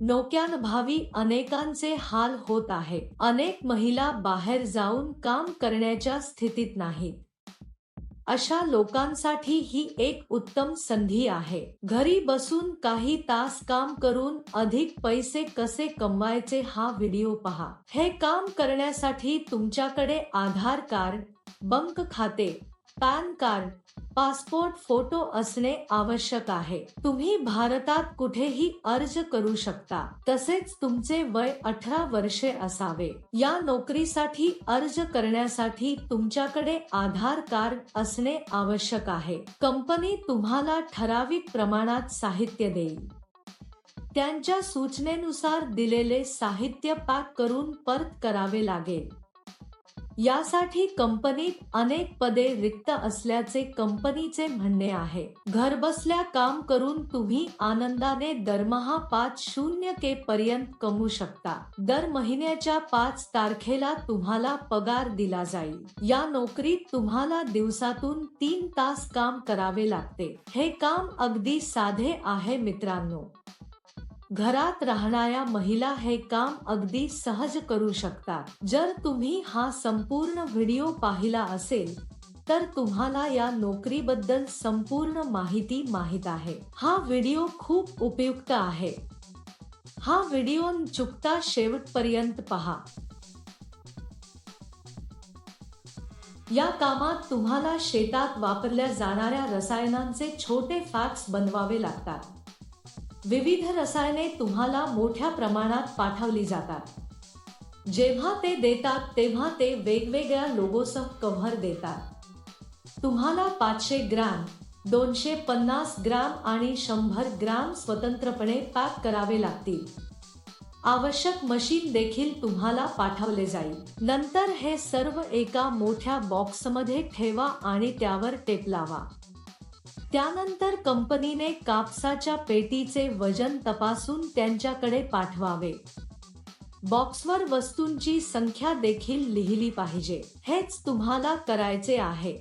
नोक्यानभावी अनेकांचे हाल होत आहे. अनेक महिला बाहेर जाऊन काम करण्याच्या स्थितीत नाहीत. अशा लोकांसाठी ही एक उत्तम संधी आहे. घरी बसून काही तास काम करून अधिक पैसे कसे कमवायचे हा व्हिडिओ पहा. हे काम करण्यासाठी तुमच्याकडे आधार कार्ड बंक खाते पॅन कार्ड पासपोर्ट फोटो असणे आवश्यक आहे. तुम्ही भारतात कुठेही अर्ज करू शकता. तसेच तुमचे वय अठरा वर्षे असावे. या नोकरीसाठी अर्ज करण्यासाठी तुमच्याकडे आधार कार्ड असणे आवश्यक आहे. कंपनी तुम्हाला ठराविक प्रमाणात साहित्य देईल. त्यांच्या सूचनेनुसार दिलेले साहित्य पॅक करून परत करावे लागेल. यासाठी कंपनीत अनेक पदे रिक्त असल्याचे कंपनीचे म्हणणे आहे. घरबसल्या काम करून तुम्ही आनंदाने दरमहा पाच शून्य के पर्यंत कमवू शकता. दर महिन्याच्या पाच तारखेला तुम्हाला पगार दिला जाईल. या नोकरीत तुम्हाला दिवसातून तीन तास काम करावे लागते. हे काम अगदी साधे आहे मित्रांनो. घरात राहणाऱ्या महिला हे काम अगदी सहज करू शकतात. जर तुम्ही हा संपूर्ण व्हिडिओ पाहिला असेल तर तुम्हाला या नोकरीबद्दल संपूर्ण माहिती माहीत आहे. हा व्हिडिओ खूप उपयुक्त आहे. हा व्हिडिओ चुकता शेवटपर्यंत पहा. या कामात तुम्हाला शेतात वापरल्या जाणाऱ्या रसायनांचे छोटे फॅक्स बनवावे लागतात. विविध रसायने तुम्हाला मोठ्या प्रमाणात पाठवली जातात. जेव्हा ते देतात तेव्हा ते वेगवेगळ्या लोगोसह कव्हर देतात. तुम्हाला पाचशे ग्रॅम दोनशे पन्नास ग्रॅम आणि शंभर ग्रॅम स्वतंत्रपणे पॅक करावे लागतील. आवश्यक मशीन देखील तुम्हाला पाठवले जाईल. नंतर हे सर्व एका मोठ्या बॉक्समध्ये ठेवा आणि त्यावर टेप लावा. त्यानंतर कंपनीने कापसाच्या पेटीचे वजन तपासून त्यांच्याकडे पाठवावे. बॉक्सवर वस्तूंची संख्या देखील लिहिली पाहिजे. हेच तुम्हाला करायचे आहे.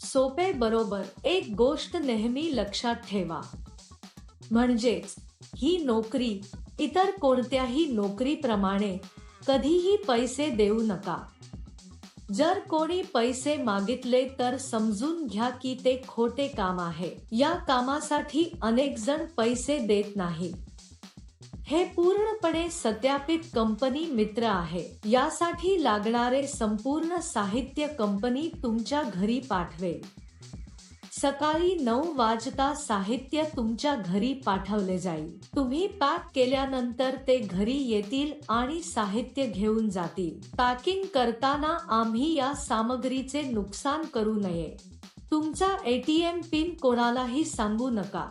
सोपे बरोबर एक गोष्ट नेहमी लक्षात ठेवा. म्हणजेच ही नोकरी इतर कोणत्याही नोकरीप्रमाणे कधीही पैसे देऊ नका. जर कोणी पैसे मागितले तर समजून घ्या की ते खोटे काम आहे. या कामासाठी अनेक जण पैसे देत नाही. हे पूर्णपणे सत्यापित कंपनी मित्र आहे. यासाठी लागणारे संपूर्ण साहित्य कंपनी तुमच्या घरी पाठवेल. सकाळी नऊ वाजता साहित्य तुमच्या घरी पाठवले जाईल. तुम्ही पॅक केल्यानंतर ते घरी येतील आणि साहित्य घेऊन जातील. पॅकिंग करताना आम्ही या सामग्रीचे नुकसान करू नये. तुमचा एटीएम पिन कोणालाही सांगू नका.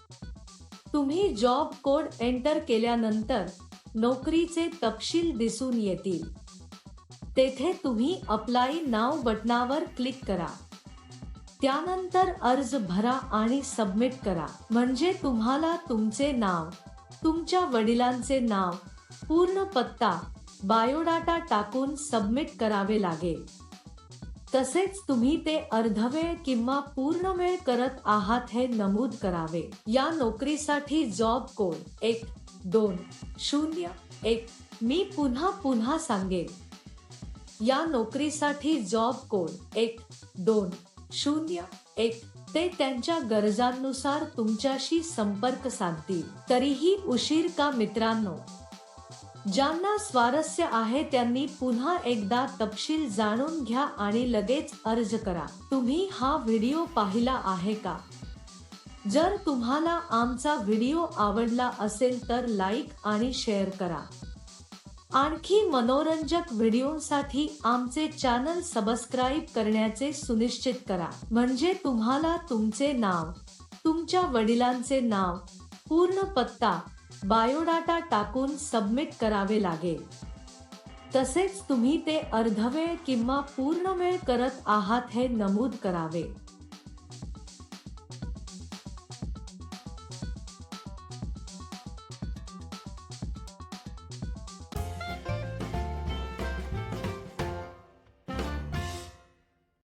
तुम्ही जॉब कोड एंटर केल्यानंतर नोकरीचे तपशील दिसून येतील. तेथे तुम्ही अप्लाय नाव बटनावर क्लिक करा. त्यानंतर अर्ज भरा आणि सबमिट करा. म्हणजे तुम्हाला तुमचे नाव तुमच्या वडिलांचे नाव पूर्ण पत्ता बायोडाटा टाकून सबमिट करावे लागेल. तसेच तुम्ही ते अर्धवेळ किंवा पूर्ण वेळ करत आहात हे नमूद करावे. या नोकरीसाठी जॉब कोड एक दोन शून्य एक. मी पुन्हा पुन्हा सांगेन. या नोकरीसाठी जॉब कोड एक दोन शून्य एक. ते त्यांच्या गरजांनुसार तुमच्याशी संपर्क साधतील. तरीही उशीर का मित्रांनो? ज्यांना स्वारस्य आहे त्यांनी पुन्हा एकदा तपशील जाणून घ्या आणि लगेच अर्ज करा. तुम्ही हा व्हिडिओ पाहिला आहे का? जर तुम्हाला आमचा व्हिडिओ आवडला असेल तर लाईक आणि शेअर करा. आणखी मनोरंजक व्हिडिओसाठी आमचे चॅनल सबस्क्राईब करण्याचे सुनिश्चित करा. म्हणजे तुम्हाला तुमचे नाव तुमच्या वडिलांचे नाव पूर्ण पत्ता बायोडाटा टाकून सबमिट करावे लागेल. तसेच तुम्ही ते अर्धवेळ किंवा पूर्ण वेळ करत आहात हे नमूद करावे.